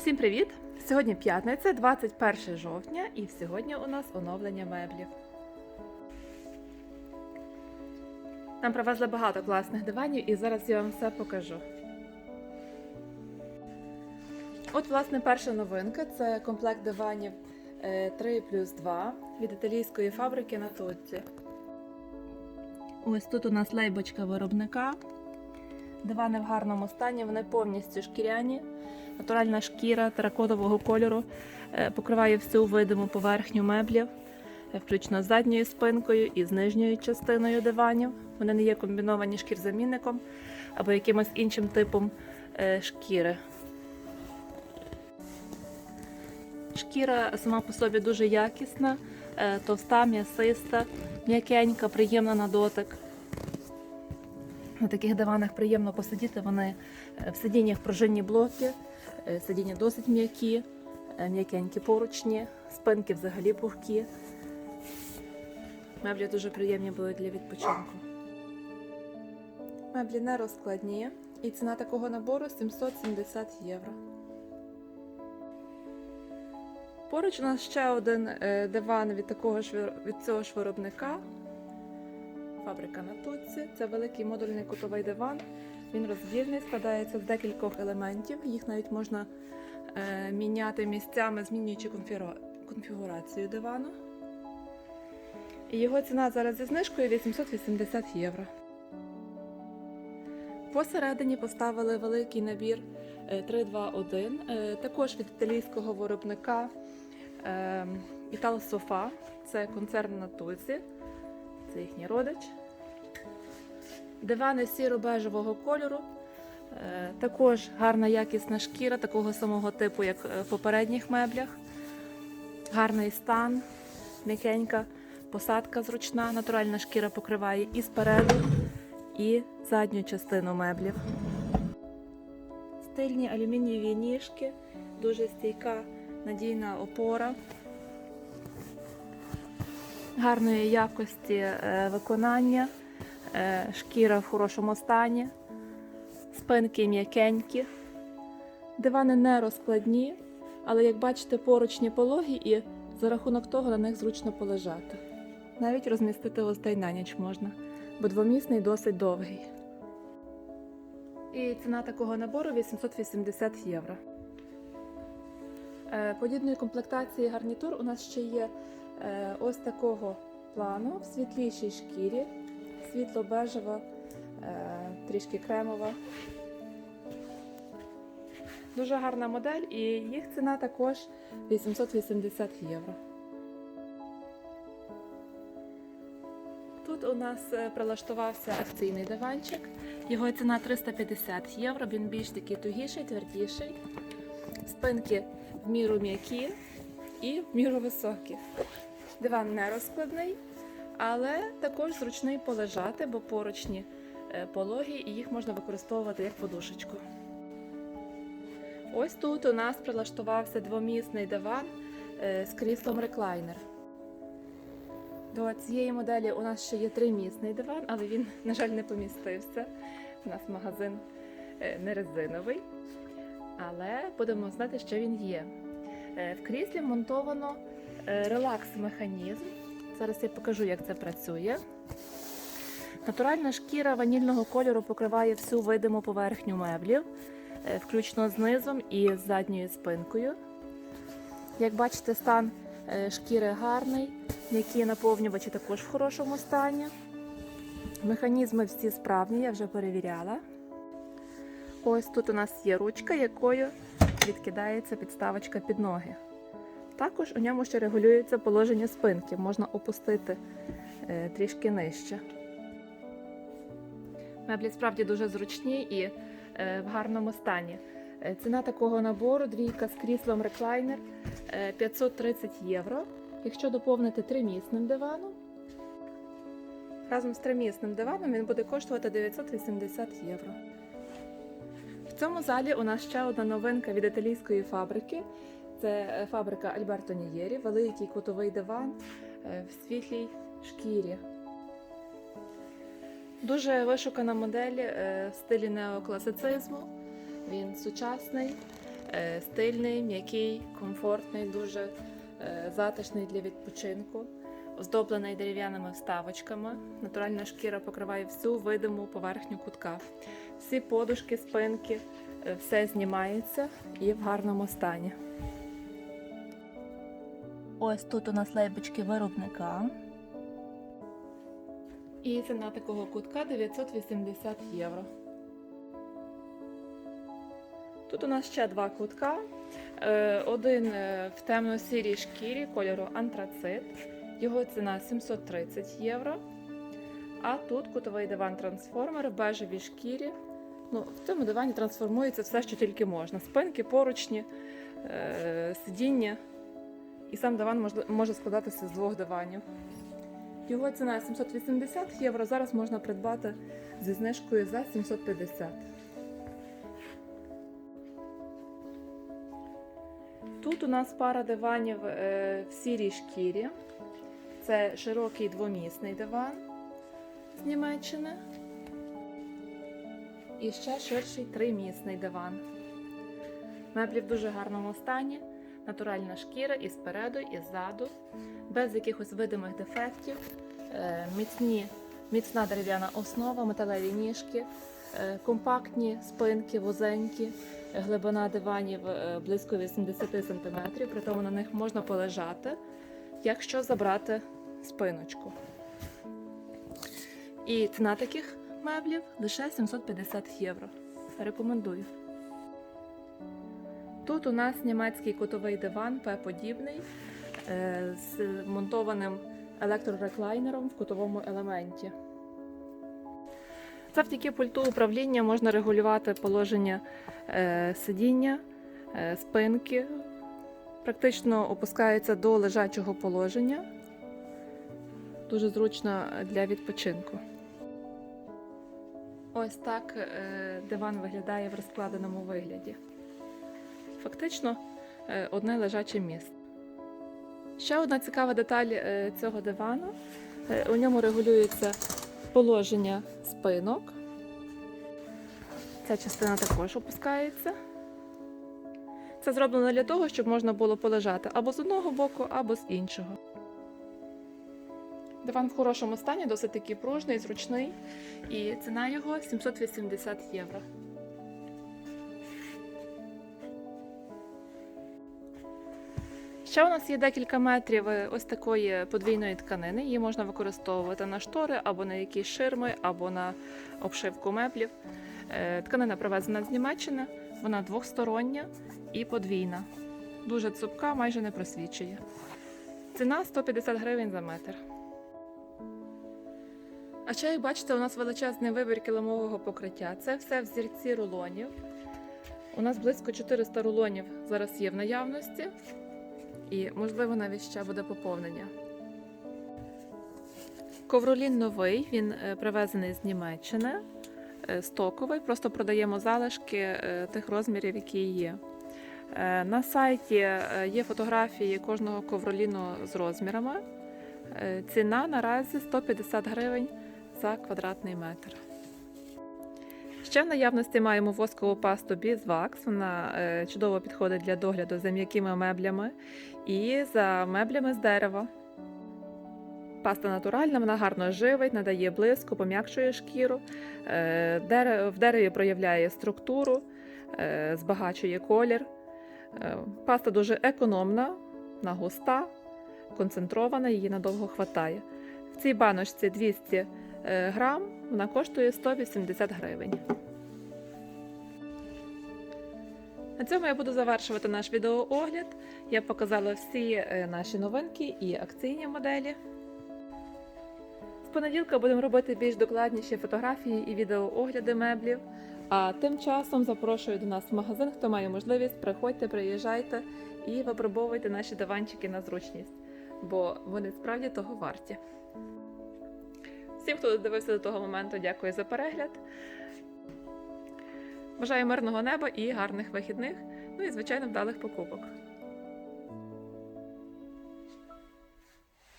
Всім привіт! Сьогодні п'ятниця, 21 жовтня, і сьогодні у нас оновлення меблів. Нам привезли багато класних диванів і зараз я вам все покажу. От, власне, перша новинка це комплект диванів е, 3 плюс 2 від італійської фабрики на Тотті. Ось тут у нас лейбочка виробника. Дивани в гарному стані, вони повністю шкіряні. Натуральна шкіра теракотового кольору е, покриває всю видиму поверхню меблів, е, включно з задньою спинкою і з нижньою частиною диванів. Вони не є комбіновані шкірзамінником або якимось іншим типом е, шкіри. Шкіра сама по собі дуже якісна, товста, м'ясиста, м'якенька, приємна на дотик. На таких диванах приємно посидіти. Вони в сидіннях пружинні блоки, сидіння досить м'які, е, м'якенькі поручні, спинки взагалі пухкі. Меблі дуже приємні будуть для відпочинку. Меблі не розкладні, і ціна такого набору 770 євро. Поруч у нас ще один е, диван від такого ж від цього ж виробника. Фабрика на Тутці. Це великий модульний кутовий диван. Він розбірний, складається з декількох елементів. Їх навіть можна е, міняти місцями, змінюючи конфігура- конфігурацію дивану. І його ціна зараз зі знижкою 880 євро. Посередині поставили великий набір е, 321, е, також від італійського виробника е, Італ Софа. Це концерн на Тузі. Це їхній родич. Дивани сіро-бежевого кольору. Е, Також гарна якісна шкіра, такого самого типу, як е, в попередніх меблях. Гарний стан, м'якенька посадка зручна, натуральна шкіра покриває і спереду, і задню частину меблів. Стильні алюмінієві ніжки, дуже стійка надійна опора гарної якості е, виконання, шкіра в хорошому стані, спинки м'якенькі, дивани не розкладні, але як бачите, поручні пологі і за рахунок того на них зручно полежати. Навіть розмістити гостей на ніч можна, бо двомісний досить довгий. І ціна такого набору 880 євро. Е, Подібної комплектації гарнітур у нас ще є е, ось такого плану в світлішій шкірі, світло-бежева, е, трішки кремова. Дуже гарна модель, і їх ціна також 880 євро. Тут у нас е, прилаштувався акційний диванчик. Його ціна 350 євро. Він більш такий тугіший, твердіший. Спинки в міру м'які і в міру високі. Диван не розкладний, але також зручний полежати, бо поручні е, пологі і їх можна використовувати як подушечку. Ось тут у нас прилаштувався двомісний диван е, з кріслом реклайнер. До цієї моделі у нас ще є тримісний диван, але він, на жаль, не помістився. У нас магазин е, не резиновий. Але будемо знати, що він є. В кріслі монтовано релакс-механізм. Зараз я покажу, як це працює. Натуральна шкіра ванільного кольору покриває всю видиму поверхню меблів, е, включно з низом і з задньою спинкою. Як бачите, стан е, шкіри гарний, м'які наповнювачі також в хорошому стані. Механізми всі справні, я вже перевіряла. Ось тут у нас є ручка, якою відкидається підставочка під ноги. Також у ньому ще регулюється положення спинки, можна опустити е, трішки нижче. Меблі справді дуже зручні і е, в гарному стані. Е, Ціна такого набору двійка з кріслом реклайнер е, 530 євро. Якщо доповнити тримісним диваном, разом з тримісним диваном він буде коштувати 980 євро. В цьому залі у нас ще одна новинка від італійської фабрики. Це е, фабрика Альберто Нієрі, великий кутовий диван е, в світлій шкірі. Дуже вишукана модель е, в стилі неокласицизму. Він сучасний, Стильний, м'який, комфортний, дуже затишний для відпочинку, оздоблений дерев'яними вставочками. Натуральна шкіра покриває всю видиму поверхню кутка. Всі подушки, спинки, все знімається і в гарному стані. Ось тут у нас лейбочки виробника. І ціна такого кутка 980 євро. Тут у нас ще два кутка. Е, Один е, в темно-сірій шкірі кольору антрацит. Його ціна 730 євро. А тут кутовий диван трансформер в бежевій шкірі. Ну, в цьому дивані трансформується все, що тільки можна: спинки, поручні, е, сидіння. І сам диван може, складатися з двох диванів. Його ціна 780 євро. Зараз можна придбати зі знижкою за 750. Тут у нас пара диванів е, в сірій шкірі. Це широкий двомісний диван з Німеччини. І ще ширший тримісний диван. Меблі в дуже гарному стані, натуральна шкіра і спереду, і ззаду, без якихось видимих дефектів, Е, міцні, міцна дерев'яна основа, металеві ніжки, е, компактні спинки, вузенькі, глибина диванів е, близько 80 см, при тому на них можна полежати, якщо забрати спиночку. І ціна таких меблів лише 750 євро. Рекомендую. Тут у нас німецький кутовий диван П-подібний е, з монтованим електрореклайнером в кутовому елементі. Завдяки пульту управління можна регулювати положення е, сидіння, е, спинки. Практично опускається до лежачого положення. Дуже зручно для відпочинку. Ось так диван виглядає в розкладеному вигляді. Фактично е, одне лежаче місце. Ще одна цікава деталь е, цього дивану. Е, У ньому регулюється положення спинок. Ця частина також опускається. Це зроблено для того, щоб можна було полежати або з одного боку, або з іншого. Диван в хорошому стані, досить таки пружний, зручний, і ціна його 780 євро. Ще у нас є декілька метрів е, ось такої подвійної тканини. Її можна використовувати на штори або на якісь ширми, або на обшивку меблів. Е, Тканина привезена з Німеччини, вона двохстороння і подвійна. Дуже цупка, майже не просвічує. Ціна 150 гривень за метр. А ще, як бачите, у нас величезний вибір килимового покриття. Це все взірці рулонів. У нас близько 400 рулонів зараз є в наявності і, можливо, навіть ще буде поповнення. Ковролін новий, він е, привезений з Німеччини, е, стоковий, просто продаємо залишки е, тих розмірів, які є. На сайті є фотографії кожного ковроліну з розмірами. Ціна наразі 150 гривень за квадратний метр. Ще в наявності маємо воскову пасту Beeswax. Вона е, чудово підходить для догляду за м'якими меблями і за меблями з дерева. Паста натуральна, вона гарно живить, надає блиску, пом'якшує шкіру, е, в дереві проявляє структуру, е, збагачує колір. Паста дуже економна, вона густа, концентрована, її надовго хватає. В цій баночці 200 е, грам, вона коштує 180 гривень. На цьому я буду завершувати наш відеоогляд. Я показала всі е, наші новинки і акційні моделі. З понеділка будемо робити більш докладніші фотографії і відеоогляди меблів. А тим часом запрошую до нас в магазин. Хто має можливість, приходьте, приїжджайте і випробовуйте наші диванчики на зручність, бо вони справді того варті. Всім, хто додивився до того моменту, дякую за перегляд. Бажаю мирного неба і гарних вихідних. Ну і звичайно вдалих покупок.